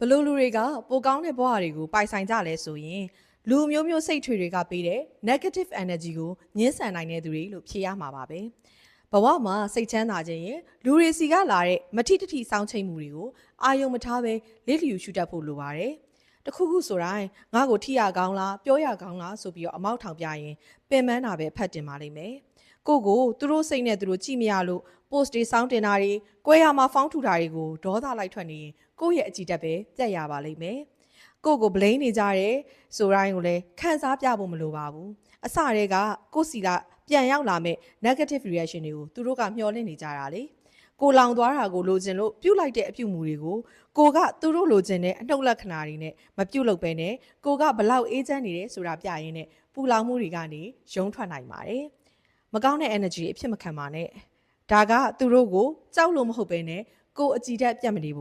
ဘလို့လူတွေကပိုကောင်းတဲ့ဘဝတွေကိုပိုင်ဆိုင်ကြလဲဆိုရင်လူမျိုးမျိုးစိတ်ထွေတွေကပေးတဲ့ negative energy ကိုညှင်းဆန်နိုင်တဲ့သူတွေလို့ဖြေရမှာပါပဲဘဝမှာစိတ်ချမ်းသာခြင်းရင်လူတွေစီကလာတဲ့မထိတထိစောင်းချိန်မှုတွေကိုအာယုံမထားပဲလစ်လျူရှုတတ်ဖို့လိုပါတယ်တခုခုဆိုတိုင်းငါ့ကိုထိရကောင်းလားပြောရကောင်းလားဆိုပြီးတော့အမောက်ထောင်ပြရင်ပင်ပန်းတာပဲဖတ်တင်ပါလိမ့်မယ် ကိုကိုသူတို့စိတ်နဲ့သူတို့ကြည့်မရလို့ post တွေစောင်းတင်တာတွေ၊ကွဲရမှာဖောင်းထူတာတွေကိုဒေါသလိုက်ထွက်နေရင်ကိုယ့်ရဲ့အကြည့်တက်ပဲပြတ်ရပါလိမ့်မယ်။ကိုယ့်ကို blame နေကြတယ်ဆိုတိုင်းကိုလည်းခံစားပြဖို့မလိုပါဘူး။အစတည်းကကိုယ့်စီကပြန်ရောက်လာမဲ့ negative reaction တွေကိုသူတို့ကမျှော်လင့်နေကြတာလေ။ကိုလောင်သွားတာကိုလိုချင်လို့ပြုတ်လိုက်တဲ့အပြုတ်မှုတွေကိုကိုကသူတို့လိုချင်တဲ့အနှုတ်လက္ခဏာတွေနဲ့မပြုတ်လုပ်ပဲနဲ့ကိုကဘလောက်အေးချမ်းနေတယ်ဆိုတာပြရင်းနဲ့ပူလောင်မှုတွေကနေရုံထွက်နိုင်ပါတယ်။ မကောင်းတဲ့ energy တွေအဖြစ်မခံပါနဲ့။ဒါကသူတို့ကိုကြောက်လို့မဟုတ်ပဲနဲ့ကိုယ်အကြည်ဓာတ်ပြတ်မနေဘူး